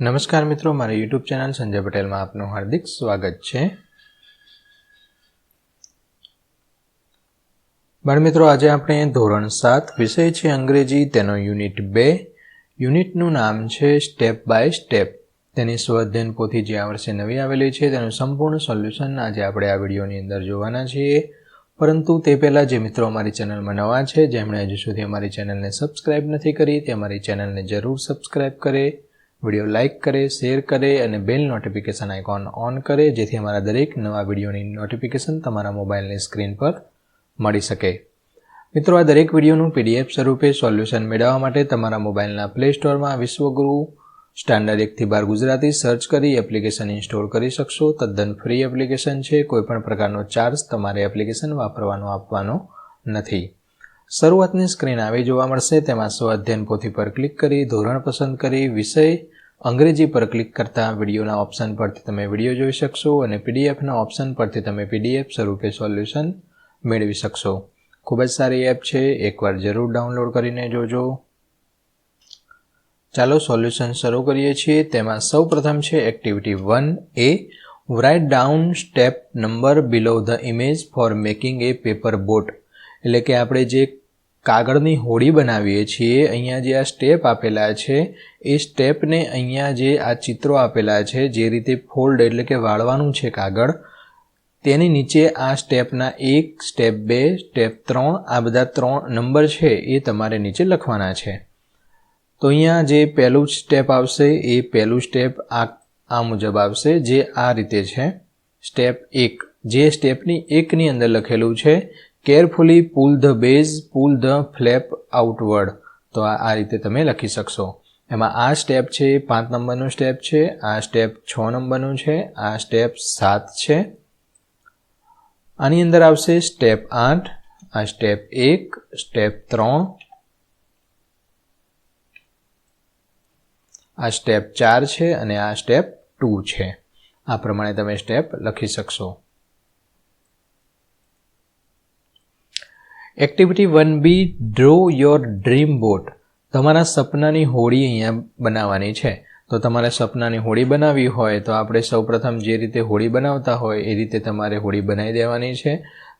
નમસ્કાર મિત્રો, મારી યુટ્યુબ ચેનલ સંજય પટેલમાં આપનું હાર્દિક સ્વાગત છે. બાળમિત્રો આજે આપણે ધોરણ સાત વિષય છે અંગ્રેજી, તેનો યુનિટ બે. યુનિટનું નામ છે સ્ટેપ બાય સ્ટેપ. તેની સ્વઅધ્યયન પોથી જે આ વર્ષે નવી આવેલી છે, તેનું સંપૂર્ણ સોલ્યુશન આજે આપણે આ વિડીયોની અંદર જોવાના છીએ. પરંતુ તે પહેલાં જે મિત્રો અમારી ચેનલમાં નવા છે, જેમણે હજુ સુધી અમારી ચેનલને સબસ્ક્રાઇબ નથી કરી, તે અમારી ચેનલને જરૂર સબસ્ક્રાઇબ કરે. વીડિયો લાઇક કરે, શેર કરે અને બેલ નોટિફિકેશન આઇકોન ઓન કરે, જેથી અમારા દરેક નવા વિડીયોની નોટિફિકેશન તમારા મોબાઈલની સ્ક્રીન પર મળી શકે. મિત્રો, આ દરેક વિડીયોનું પીડીએફ સ્વરૂપે સોલ્યુશન મેળવવા માટે તમારા મોબાઈલના પ્લે સ્ટોરમાં વિશ્વગુરુ સ્ટાન્ડર્ડ એકથી બાર ગુજરાતી સર્ચ કરી એપ્લિકેશન ઇન્સ્ટોલ કરી શકશો. તદ્દન ફ્રી એપ્લિકેશન છે. કોઈપણ પ્રકારનો ચાર્જ તમારે એપ્લિકેશન વાપરવાનો આપવાનો નથી. શરૂઆતની સ્ક્રીન આવી જોવા મળશે. તેમાં સ્વ અધ્યયન પોથી પર ક્લિક કરી, ધોરણ પસંદ કરી, વિષય અંગ્રેજી પર ક્લિક કરતા વિડીયોના ઓપ્શન પરથી તમે વીડિયો જોઈ શકશો અને પીડીએફના ઓપ્શન પરથી તમે પીડીએફ સ્વરૂપે સોલ્યુશન મેળવી શકશો. ખૂબ જ સારી એપ છે, એકવાર જરૂર ડાઉનલોડ કરીને જોજો. ચાલો સોલ્યુશન શરૂ કરીએ છીએ. તેમાં સૌ પ્રથમ છે activity one A write down step number below the image for making a paper boat એટલે કે આપણે જે કાગળની હોડી બનાવીએ છીએ. અહીંયા જે આ સ્ટેપ આપેલા છે, એ સ્ટેપને અહીંયા જે આ ચિત્રો આપેલા છે, જે રીતે ફોલ્ડ એટલે કે વાળવાનું છે કાગળ, તેની નીચે આ સ્ટેપના એક, સ્ટેપ બે, સ્ટેપ ત્રણ, આ બધા ત્રણ નંબર છે એ તમારે નીચે લખવાના છે. તો અહીંયા જે પહેલું સ્ટેપ આવશે, એ પહેલું સ્ટેપ આ આ મુજબ આવશે, જે આ રીતે છે. સ્ટેપ એક. જે સ્ટેપની એકની અંદર લખેલું છે carefully pull the base pull the flap outward તો આ રીતે તમે લખી શકશો. એમાં આ સ્ટેપ છે, પાંચ નંબરનું સ્ટેપ છે, આ સ્ટેપ છ નંબરનું છે, આ સ્ટેપ સાત છે. આની અંદર આવશે સ્ટેપ આઠ, આ સ્ટેપ એક સ્ટેપ ત્રણ. આ સ્ટેપ ચાર છે અને આ સ્ટેપ ટુ છે. આ પ્રમાણે તમે સ્ટેપ લખી શકશો. Activity one B draw your dream boat તમારા સપનાની હોડી અહીંયા બનાવવાની છે. તો તમારે સપનાની હોડી બનાવવી હોય તો આપણે સૌપ્રથમ જે રીતે હોડી બનાવતા હોય એ રીતે તમારે હોડી બનાવી દેવાની છે.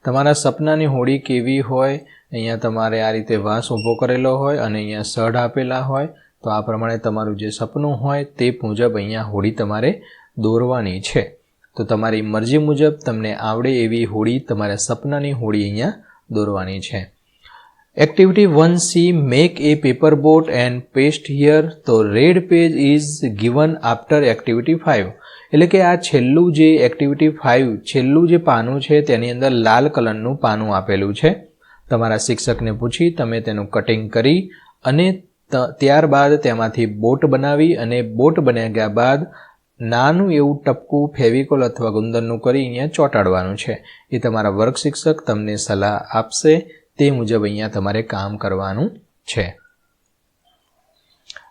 તમારા સપનાની હોડી કેવી હોય, અહીંયા તમારે આ રીતે વાંસ ઊભો કરેલો હોય અને અહીંયા સઢ આપેલા હોય, તો આ પ્રમાણે તમારું જે સપનું હોય તે મુજબ અહીંયા હોડી તમારે દોરવાની છે. તો તમારી મરજી મુજબ તમને આવડે એવી હોડી, તમારા સપનાની હોડી અહીંયા દોરવાની છે. Activity one C make a paper boat and paste here તો red page is given after activity five એટલે કે આ છેલ્લું જે એક્ટિવિટી ફાઇવ છેલ્લું જે પાનું છે, તેની અંદર લાલ કલરનું પાનું આપેલું છે. તમારા શિક્ષકને પૂછી, તમે તેનું કટિંગ કરી અને ત્યારબાદ તેમાંથી બોટ બનાવી અને બોટ બન્યા બાદ નાનું એવું ટપકું, ફેવિકોલ અથવા ગુંદરનું કરી અહીંયા ચોંટાડવાનું છે. એ તમારા વર્ગ શિક્ષક તમને સલાહ આપશે. તે મુજબ અહીંયા તમારે કામ કરવાનું છે.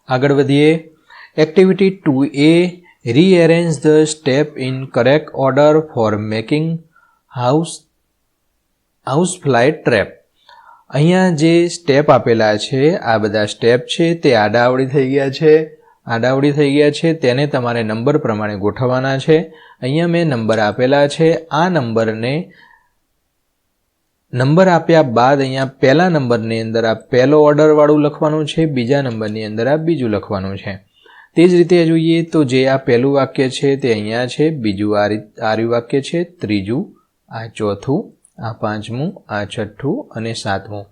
આગળ વધીએ. Activity two A rearrange the step in correct order for making house house fly trap અહીંયા જે સ્ટેપ આપેલા છે, આ બધા સ્ટેપ છે, તે આડાવડી થઈ ગયા છે. આડાવડી થઈ ગયા છે, તેને તમારે નંબર પ્રમાણે ગોઠવવાના છે. અહીંયા મેં નંબર આપેલા છે, આ નંબરને નંબર આપ્યા બાદ અહીંયા પહેલા નંબરની અંદર આ પહેલો ઓર્ડરવાળું લખવાનું છે, બીજા નંબરની અંદર આ બીજું લખવાનું છે. તે જ રીતે જોઈએ તો જે આ પહેલું વાક્ય છે તે અહીંયા છે, બીજું આ આર્યું વાક્ય છે, ત્રીજું, આ ચોથું, આ પાંચમું, આ છઠ્ઠું અને સાતમું.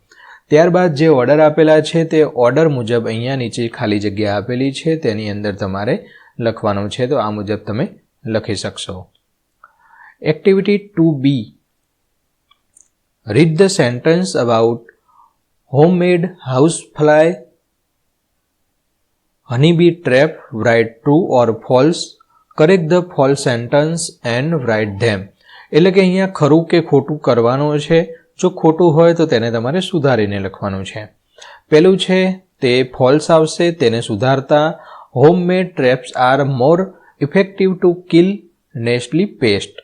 ત્યારબાદ જે ઓર્ડર આપેલા છે તે ઓર્ડર મુજબ અહીંયા નીચે ખાલી જગ્યા આપેલી છે, તેની અંદર તમારે લખવાનું છે, તો આ મુજબ તમે લખી શકશો. Activity two B read the sentence about homemade house fly honeybee trap write true or false correct the false sentence and write them એટલે કે અહીંયા ખરું કે ખોટું કરવાનું છે જો ખોટું હોય તો તેને તમારે સુધારીને લખવાનું છે. પેલું છે, તે ફોલ્સ આવશે, તેને સુધારતા. Homemade traps are more effective to kill nasty pest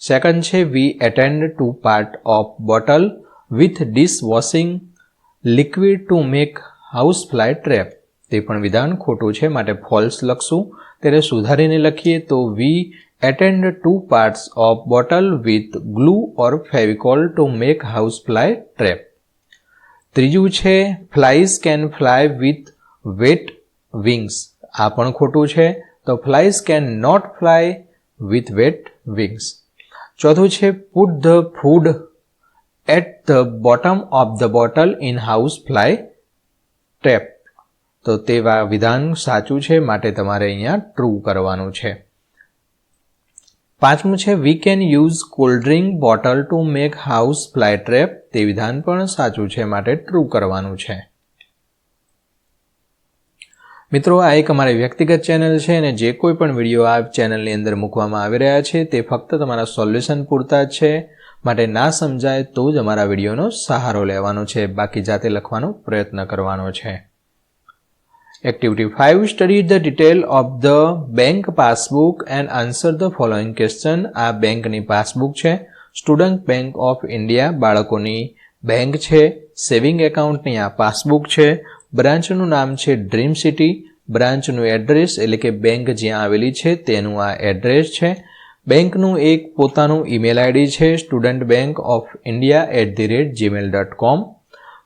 second છે we attend two part of bottle with dish washing liquid to make house fly trap તે પણ વિધાન ખોટું છે, માટે ફોલ્સ લખશું. તેને સુધારીને લખીએ તો we attend two parts of bottle with glue or Fevicol to make house fly trap ત્રીજું છે flies can fly with wet wings આ પણ ખોટું છે. તો flies can not fly with wet wings ચોથું છે put the food at the bottom of the bottle in house fly trap તો તે વિધાન સાચું છે, માટે તમારે અહીંયા ટ્રુ કરવાનું છે. પાંચમું છે we can use cold drink bottle to make house fly trap તે વિધાન પણ સાચું છે, માટે ટ્રુ કરવાનું છે. મિત્રો, આ એક અમારી વ્યક્તિગત ચેનલ છે અને જે કોઈ પણ વીડિયો આ ચેનલની અંદર મૂકવામાં આવી રહ્યા છે, તે ફક્ત તમારા સોલ્યુશન પૂરતા જ છે. માટે ના સમજાય તો જ અમારા વિડીયોનો સહારો લેવાનો છે. બાકી જાતે લખવાનો પ્રયત્ન કરવાનો છે. Activity five study the detail of the bank passbook and answer the following question આ બેંકની પાસબુક છે. સ્ટુડન્ટ બેંક ઓફ ઇન્ડિયા બાળકોની બેંક છે. સેવિંગ એકાઉન્ટની આ પાસબુક છે. બ્રાન્ચનું નામ છે ડ્રીમ સિટી બ્રાન્ચનું એડ્રેસ એટલે કે બેંક જ્યાં આવેલી છે તેનું આ એડ્રેસ છે. બેંકનું એક પોતાનું ઈમેલ આઈડી છે. Student bank of India at the rate Gmail dot com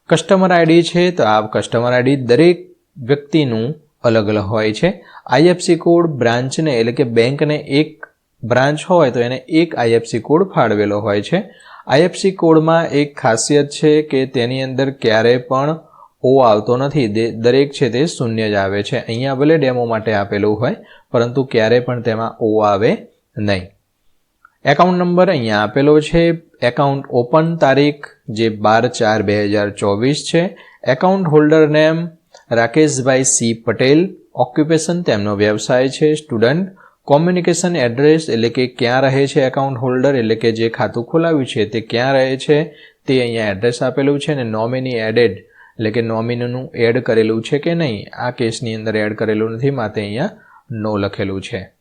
customer ID છે. તો આ કસ્ટમર આઈડી દરેક વ્યક્તિનું અલગ અલગ હોય છે. આઈએફસી કોડ બ્રાન્ચને એટલે કે બેંકને એક બ્રાન્ચ હોય તો એને એક આઈએફસી કોડ ફાળવેલો હોય છે. આઈએફસી કોડમાં એક ખાસિયત છે કે તેની અંદર ક્યારે પણ ઓ આવતો નથી. દરેક છે તે શૂન્ય જ આવે છે. અહીંયા ભલે ડેમો માટે આપેલું હોય, પરંતુ ક્યારે પણ તેમાં ઓ આવે નહીં. એકાઉન્ટ નંબર અહીંયા આપેલો છે. એકાઉન્ટ ઓપન તારીખ જે બાર ચાર બે હજાર ચોવીસ છે. Account holder name Rakeshbhai C Patel occupation તેમનો વ્યવસાય છે સ્ટુડન્ટ કોમ્યુનિકેશન એડ્રેસ એટલે કે ક્યાં રહે છે એકાઉન્ટ હોલ્ડર એટલે કે જે ખાતું ખોલાવ્યું છે તે ક્યાં રહે છે તે અહીંયા એડ્રેસ આપેલું છે અને નોમિની એડેડ એટલે કે નોમિનીનું એડ કરેલું છે કે નહીં આ કેસની અંદર એડ કરેલું નથી માટે અહીંયા નો લખેલું છે.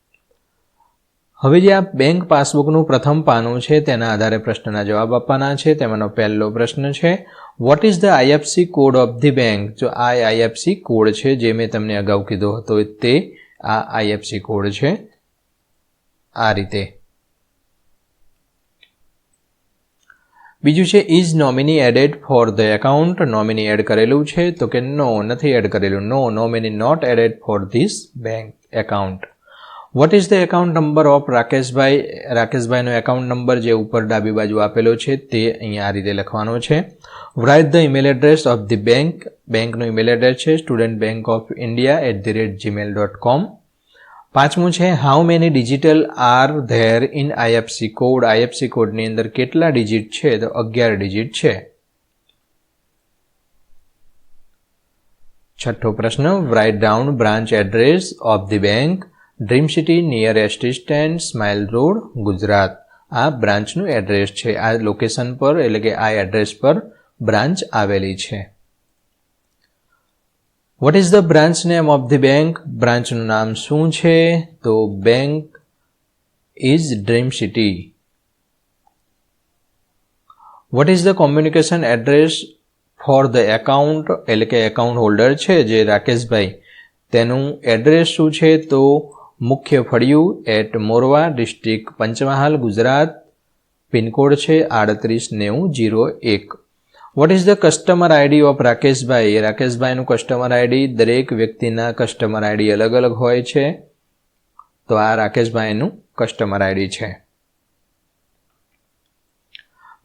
હવે જે આ બેંક પાસબુકનું પ્રથમ પાનું છે, તેના આધારે પ્રશ્નના જવાબ આપવાના છે. તેમાંનો પહેલો પ્રશ્ન છે what is the IFC code of the bank જો આ આઈએફસી કોડ છે, જે મેં તમને અગાઉ કીધો હતો, તે આ આઈએફસી કોડ છે. આ રીતે. બીજું છે is nominee added for the account nominee add કરેલું છે, તો કે નો નથી એડ કરેલું. No nominee not added for this bank account what is the account number of Rakeshbhai રાકેશભાઈનો account number જે ઉપર ડાબી બાજુ આપેલો છે, તે અહીંયા આ રીતે લખવાનો છે. Write the email address of the bank બેંકનો ઈમેલ એડ્રેસ છે student bank of India at the rate Gmail dot com પાંચમું છે how many digital are there in IFC code IFC કોડની અંદર કેટલા ડિજિટ છે? તો અગિયાર ડિજિટ છે. છઠ્ઠો પ્રશ્ન write down branch address of the bank dream city near east stand smile road Gujarat આ બ્રાન્ચનું એડ્રેસ છે. આ લોકેશન પર, એટલે કે આ એડ્રેસ પર બ્રાન્ચ આવેલી છે. What is the branch name of the bank બ્રાન્ચનું નામ શું છે? તો bank is dream city what is the communication address for the account એટલે કે એકાઉન્ટ હોલ્ડર છે, જે રાકેશભાઈ તેનું એડ્રેસ શું છે? તો મુખ્ય ફળિયું at Morva district Panchmahal, Gujarat. Pin code છે આડત્રીસ નેવું જીરો એક. What is the customer ID of Rakeshbhai રાકેશભાઈનું customer ID દરેક વ્યક્તિના કસ્ટમર આઈડી અલગ અલગ હોય છે. તો આ રાકેશભાઈનું કસ્ટમર આઈડી છે.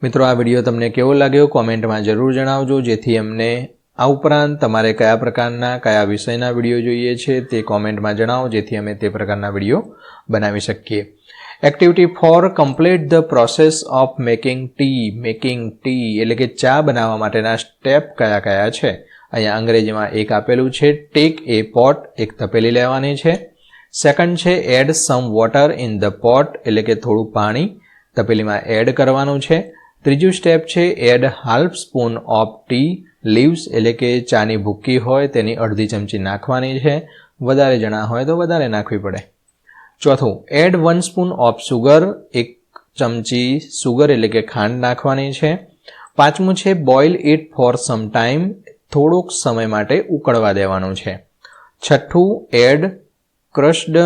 મિત્રો, આ વીડિયો તમને કેવો લાગ્યો? કોમેન્ટમાં જરૂર જણાવજો, જેથી અમને આ ઉપરાંત તમારે કયા પ્રકારના, કયા વિષયના વીડિયો જોઈએ છે તે કોમેન્ટમાં જણાવો, જેથી અમે તે પ્રકારના વીડિયો બનાવી શકીએ. Activity four complete the process of making tea making tea એટલે કે ચા બનાવવા માટેના સ્ટેપ કયા કયા છે? અહીંયા અંગ્રેજીમાં એક આપેલું છે ટેક એ પોટ એક તપેલી લેવાની છે. સેકન્ડ છે add some water in the pot એટલે કે થોડું પાણી તપેલીમાં એડ કરવાનું છે. ત્રીજું સ્ટેપ છે add half spoon of tea leaves એટલે કે ચાની ભૂક્કી હોય તેની અડધી ચમચી નાખવાની છે. વધારે જણા હોય તો વધારે નાખવી પડે. ચોથું, add one spoon of sugar, એક ચમચી સુગર એટલે કે ખાંડ નાખવાની છે. પાંચમું છે, boil it for some time, થોડોક સમય માટે ઉકળવા દેવાનું છે. છઠ્ઠું, એડ ક્રશ્ડ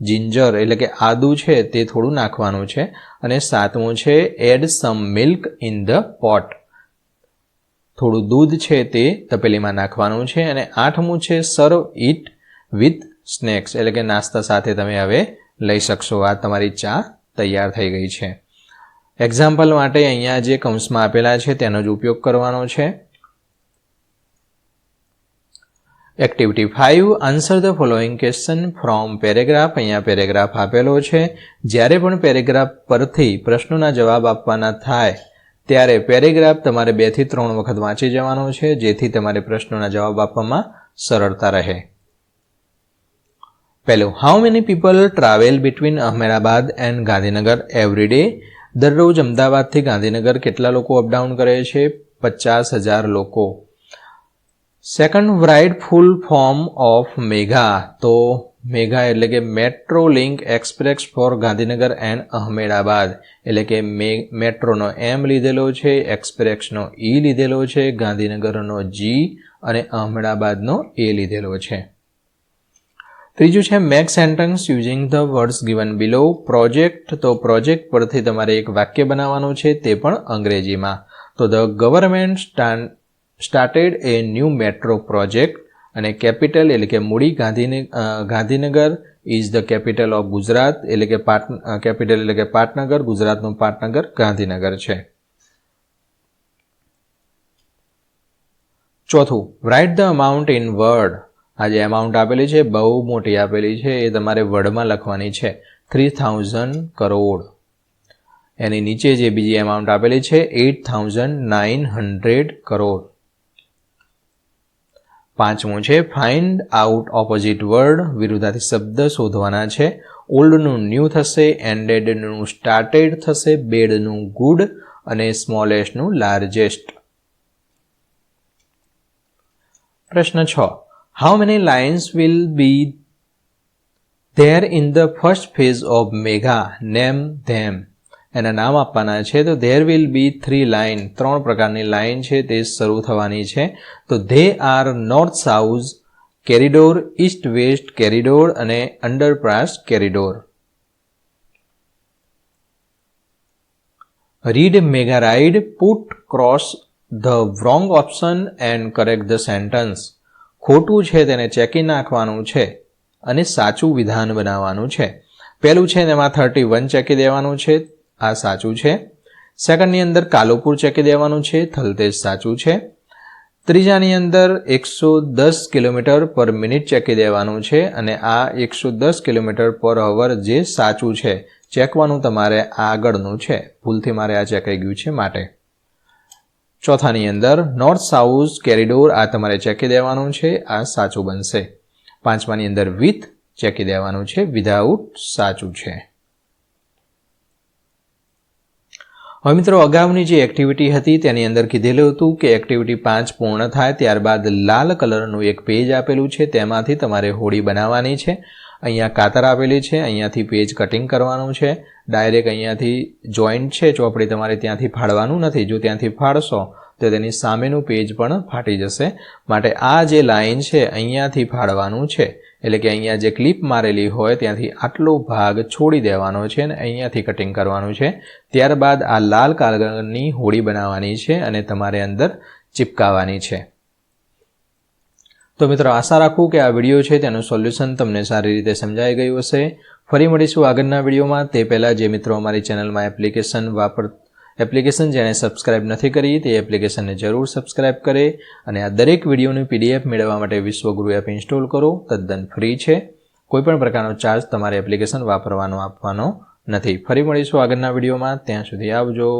જિંજર એટલે કે આદુ છે તે થોડું નાખવાનું છે. અને સાતમું છે, add some milk in the pot. થોડું દૂધ છે તે તપેલીમાં નાખવાનું છે અને આઠમું છે સર્વ ઇટ વિથ સ્નેક્સ એટલે કે નાસ્તા સાથે તમે હવે લઈ શકશો. આ તમારી ચા તૈયાર થઈ ગઈ છે. એક્ઝામ્પલ માટે અહીંયા જે કૌંસમાં આપેલા છે તેનો જ ઉપયોગ કરવાનો છે. Activity five answer the following question from paragraph અહીંયા પેરેગ્રાફ આપેલો છે. જ્યારે પણ પેરેગ્રાફ પરથી પ્રશ્નોના જવાબ આપવાના થાય ત્યારે પેરેગ્રાફ તમારે બેથી ત્રણ વખત વાંચી જવાનો છે, જેથી તમારે પ્રશ્નોના જવાબ આપવામાં સરળતા રહે. પહેલું how many people travel between Ahmedabad and Gandhinagar every day દરરોજ અમદાવાદથી ગાંધીનગર કેટલા લોકો અપડાઉન કરે છે? પચાસ હજાર લોકો. Second write full form of MEGA તો મેઘા એટલે કે metro link express for Gandhinagar and Ahmedabad. એટલે કે મેટ્રોનો એમ લીધેલો છે, એક્સપ્રેસનો ઈ લીધેલો છે, ગાંધીનગરનો જી અને અહમદાબાદનો એ લીધેલો છે. ત્રીજું છે make sentence using the words given below project તો પ્રોજેક્ટ પરથી તમારે એક વાક્ય બનાવવાનું છે, તે પણ અંગ્રેજીમાં. તો the government started a new metro project અને કેપિટલ એટલે કે મૂડી ગાંધીને Gandhinagar is the capital of Gujarat એટલે કે પાટ કેપિટલ એટલે કે પાટનગર, ગુજરાતનું પાટનગર ગાંધીનગર છે. ચોથું write the amount in word આ જે અમાઉન્ટ આપેલી છે, બહુ મોટી આપેલી છે, એ તમારે વર્ડમાં લખવાની છે થ્રી થાઉઝન્ડ કરોડ એની નીચે જે બીજી અમાઉન્ટ આપેલી છે eight thousand nine hundred crore પાંચમું છે ફાઇન્ડ આઉટ ઓપોઝિટ વર્ડ વિરુદ્ધાર્થી શબ્દ શોધવાના છે. ઓલ્ડનું ન્યૂ થશે એન્ડેડનું સ્ટાર્ટેડ થશે બેડનું ગુડ અને સ્મોલેસ્ટનું લાર્જેસ્ટ પ્રશ્ન છ. How many lines will be there in the first phase of MEGA name them એના નામ આપવાના છે. તો there will be three line ત્રણ પ્રકારની લાઇન છે તે શરૂ થવાની છે. તો they are north south corridor east west corridor અને underpass corridor read MEGA ride put cross the wrong option and correct the sentence ખોટું છે તેને ચેકી નાખવાનું છે અને સાચું વિધાન બનાવવાનું છે. પહેલું છે એમાં થર્ટી વન ચેકી દેવાનું છે. આ સાચું છે. સેકન્ડની અંદર કાલુપુર ચેકી દેવાનું છે, થલતેજ સાચું છે. ત્રીજાની અંદર એકસો દસ કિલોમીટર પર મિનિટ ચેકી દેવાનું છે અને આ એકસો દસ કિલોમીટર પર અવર જે સાચું છે, ચેકવાનું તમારે આગળનું છે. ભૂલથી મારે આ ચેકાઈ ગયું છે માટે. ચોથાની અંદર નોર્થ સાઉથ કેરિડોર આ તમારે ચેકી દેવાનું છે, આ સાચું બનશે. પાંચમાની અંદર વિથ ચેકી દેવાનું છે, વિધાઉટ સાચું છે. હવે મિત્રો, અગાઉની જે એક્ટિવિટી હતી તેની અંદર કીધેલું હતું કે એક્ટિવિટી પાંચ પૂર્ણ થાય ત્યારબાદ લાલ કલરનું એક પેજ આપેલું છે. તેમાંથી તમારે હોડી બનાવવાની છે. અહીંયા કાતર આપેલી છે. અહીંયાથી પેજ કટિંગ કરવાનું છે. ડાયરેક્ટ અહીંયાથી જોઈન્ટ છે. ચોપડી તમારે ત્યાંથી ફાડવાનું નથી, જો ત્યાંથી ફાડશો, તો તેની સામેનું પેજ પણ ફાટી જશે. માટે આ જે લાઈન છે, અહીંયાથી ફાડવાનું છે. એટલે કે અહીંયા જે ક્લિપ મારેલી હોય ત્યાંથી આટલો ભાગ છોડી દેવાનો છે અને અહીંયાથી કટિંગ કરવાનું છે. ત્યારબાદ આ લાલ કાગળની હોડી બનાવવાની છે અને તમારે અંદર ચિપકાવવાની છે. તો મિત્રો આશા રાખું કે આ વીડિયો છે તેનું સોલ્યુશન તમને સારી રીતે સમજાઈ ગયું હશે. ફરી મળીશું આગળના વિડીયોમાં તે પહેલાં જે મિત્રો અમારી ચેનલમાં એપ્લિકેશન વાપર એપ્લિકેશન જેણે સબસ્ક્રાઇબ નથી કરી તે એપ્લિકેશનને જરૂર સબસ્ક્રાઇબ કરે અને આ દરેક વિડીયોની પીડીએફ મેળવવા માટે વિશ્વગુરુ એપ ઇન્સ્ટોલ કરો. તદ્દન ફ્રી છે. કોઈપણ પ્રકારનો ચાર્જ તમારે એપ્લિકેશન વાપરવાનો આપવાનો નથી. ફરી મળીશું આગળના વિડીયોમાં. ત્યાં સુધી આવજો.